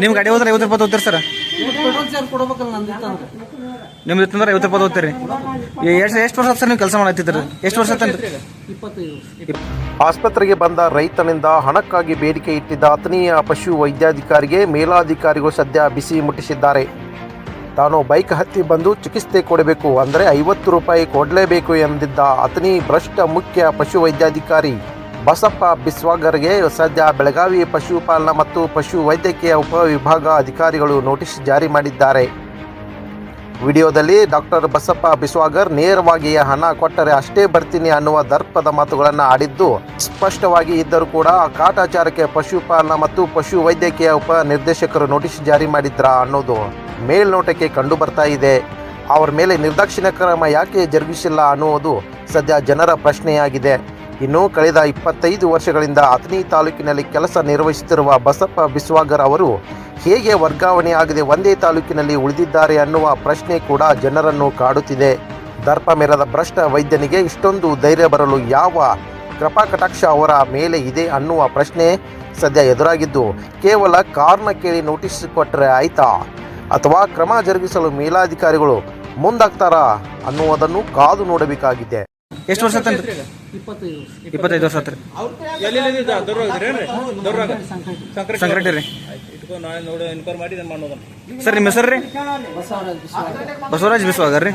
ನಿಮ್ಮ ಗಾಡಿ ಹೋದ್ರೆ ಐವತ್ತು ರೂಪಾಯಿ ಹೋಗ್ತಾರೆ ಸರ್? ನಿಮ್ದು ಇತ್ತಂದ್ರೆ ಐವತ್ತು ರೂಪಾಯಿ ತಗೋತೀರಿ. ಎಷ್ಟು ಎಷ್ಟು ವರ್ಷ ಸರ್ ನೀವು ಕೆಲಸ ಮಾಡತ್ತಿದ್ರಿ ಎಷ್ಟು ವರ್ಷ ಆಸ್ಪತ್ರೆಗೆ ಬಂದ ರೈತನಿಂದ ಹಣಕ್ಕಾಗಿ ಬೇಡಿಕೆ ಇಟ್ಟಿದ್ದ ಅತನೀಯ ಪಶು ವೈದ್ಯಾಧಿಕಾರಿಗೆ ಮೇಲಾಧಿಕಾರಿಗಳು ಸದ್ಯ ಬಿಸಿ ಮುಟ್ಟಿಸಿದ್ದಾರೆ. ತಾನು ಬೈಕ್ ಹತ್ತಿ ಬಂದು ಚಿಕಿತ್ಸೆ ಕೊಡಬೇಕು ಅಂದರೆ ಐವತ್ತು ರೂಪಾಯಿ ಕೊಡಲೇಬೇಕು ಎಂದಿದ್ದ ಅತನಿ ಭ್ರಷ್ಟ ಮುಖ್ಯ ಪಶು ವೈದ್ಯಾಧಿಕಾರಿ ಬಸಪ್ಪ ಬಿಸ್ವಾಗರ್ಗೆ ಸದ್ಯ ಬೆಳಗಾವಿ ಪಶುಪಾಲನಾ ಮತ್ತು ಪಶು ವೈದ್ಯಕೀಯ ಉಪವಿಭಾಗ ಅಧಿಕಾರಿಗಳು ನೋಟಿಸ್ ಜಾರಿ ಮಾಡಿದ್ದಾರೆ. ವಿಡಿಯೋದಲ್ಲಿ ಡಾಕ್ಟರ್ ಬಸಪ್ಪ ಬಿಸ್ವಾಗರ್ ನೇರವಾಗಿ ಹಣ ಕೊಟ್ಟರೆ ಅಷ್ಟೇ ಬರ್ತೀನಿ ಅನ್ನುವ ದರ್ಪದ ಮಾತುಗಳನ್ನು ಆಡಿದ್ದು ಸ್ಪಷ್ಟವಾಗಿ ಇದ್ದರೂ ಕೂಡ ಕಾಟಾಚಾರಕ್ಕೆ ಪಶುಪಾಲನಾ ಮತ್ತು ಪಶು ವೈದ್ಯಕೀಯ ಉಪ ನಿರ್ದೇಶಕರು ನೋಟಿಸ್ ಜಾರಿ ಮಾಡಿದ್ರ ಅನ್ನೋದು ಮೇಲ್ನೋಟಕ್ಕೆ ಕಂಡು ಬರ್ತಾ ಇದೆ. ಅವರ ಮೇಲೆ ನಿರ್ದಾಕ್ಷಿಣ್ಯ ಕ್ರಮ ಯಾಕೆ ಜರುಗಿಸಿಲ್ಲ ಅನ್ನುವುದು ಸದ್ಯ ಜನರ ಪ್ರಶ್ನೆಯಾಗಿದೆ. ಇನ್ನು ಕಳೆದ ಇಪ್ಪತ್ತೈದು ವರ್ಷಗಳಿಂದ ಅಥಣಿ ತಾಲೂಕಿನಲ್ಲಿ ಕೆಲಸ ನಿರ್ವಹಿಸುತ್ತಿರುವ ಬಸಪ್ಪ ಬಿಸ್ವಾಗರ್ ಅವರು ಹೇಗೆ ವರ್ಗಾವಣೆಯಾಗದೆ ಒಂದೇ ತಾಲೂಕಿನಲ್ಲಿ ಉಳಿದಿದ್ದಾರೆ ಅನ್ನುವ ಪ್ರಶ್ನೆ ಕೂಡ ಜನರನ್ನು ಕಾಡುತ್ತಿದೆ. ದರ್ಪ ಮೇರದ ಭ್ರಷ್ಟ ವೈದ್ಯನಿಗೆ ಇಷ್ಟೊಂದು ಧೈರ್ಯ ಬರಲು ಯಾವ ಕೃಪಾಕಟಾಕ್ಷ ಅವರ ಮೇಲೆ ಇದೆ ಅನ್ನುವ ಪ್ರಶ್ನೆ ಸದ್ಯ ಎದುರಾಗಿದ್ದು, ಕೇವಲ ಕಾರಣ ಕೇಳಿ ನೋಟಿಸ್ ಕೊಟ್ಟರೆ ಆಯ್ತಾ? ಅಥವಾ ಕ್ರಮ ಜರುಗಿಸಲು ಮೇಲಾಧಿಕಾರಿಗಳು ಮುಂದಾಗ್ತಾರಾ ಅನ್ನುವುದನ್ನು ಕಾದು ನೋಡಬೇಕಾಗಿದೆ. ಎಷ್ಟು ವರ್ಷ ಆತಂತ ಇಪ್ಪತ್ತೈದು ವರ್ಷ ಆತ್ರಿ ಸಂಕ್ರಾಂತಿ. ರೀ. ಸರ್ ನಿಮ್ಮ ಹೆಸರು ರೀ? ಬಸವರಾಜ್ ಬಿಸ್ವಾಗರ್ ರೀ.